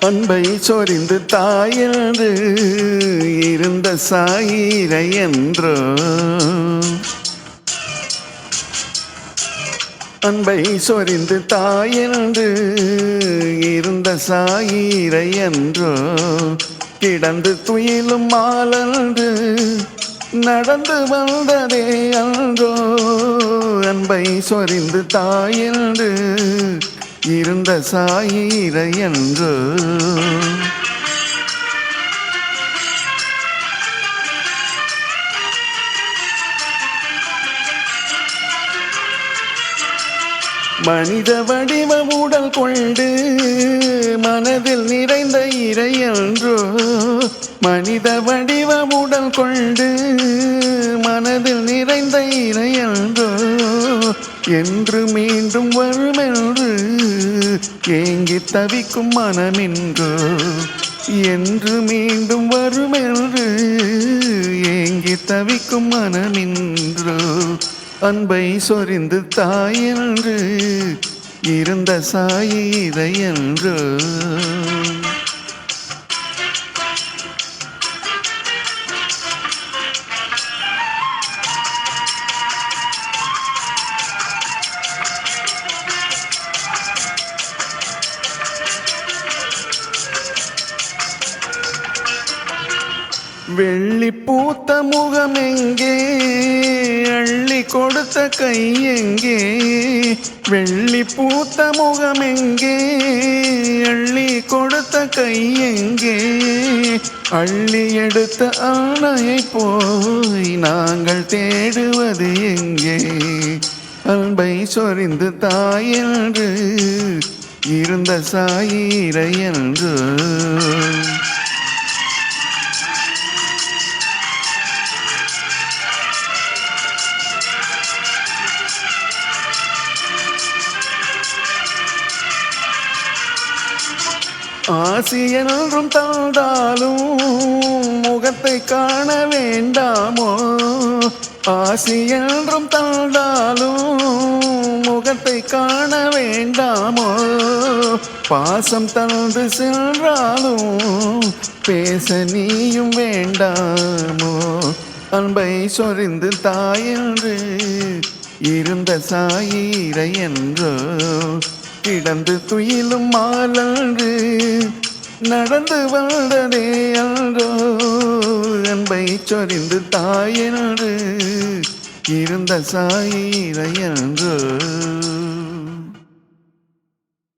அன்பை சொரிந்து தாயது இருந்த சாயிரை என்றோ. அன்பை சொரிந்து தாயது இருந்த சாயிரை என்றோ. கிடந்து துயிலும் மாலன்று நடந்து வந்ததே அன்றோ. அன்பை சொரிந்து தாயென்று இருந்த சாயிரை என்று. மனித வடிவ உடல் கொண்டு மனதில் நிறைந்த இறை என்றோ. மனித வடிவ உடல் கொண்டு மனதில் நிறைந்த இறை என்று மீண்டும் வருமென்று ஏங்கி தவிக்கும் மனமின்று என்று மீண்டும் வருமென்று ஏங்கி தவிக்கும் மனமின்று அன்பை சொரிந்து தாயென்று இருந்த சாயிரை என்று. வெள்ளி பூத்த முகம் எங்கே அள்ளி கொடுத்த கை எங்கே வெள்ளி பூத்த முகம் எங்கே அள்ளி கொடுத்த கை எங்கே அள்ளி எடுத்த ஆணையை போய் நாங்கள் தேடுவது எங்கே? அன்பை சொரிந்து தாயென்று இருந்த சாயிரையன்று ஆசி என்றும் தந்தாலும் முகத்தை காண வேண்டாமோ? ஆசி என்றும் தந்தாலும் முகத்தை காண வேண்டாமோ? பாசம் தந்து சென்றாலும் பேச நீயும் வேண்டாமோ? அன்பை சொரிந்து தாயென்று இருந்த சாயிரை என்றோ கிடந்து துயிலும் மாலன்று நடந்து வந்ததே அன்றோ. அன்பை சொரிந்து தாயென்று இருந்த சாயிரையன்றோ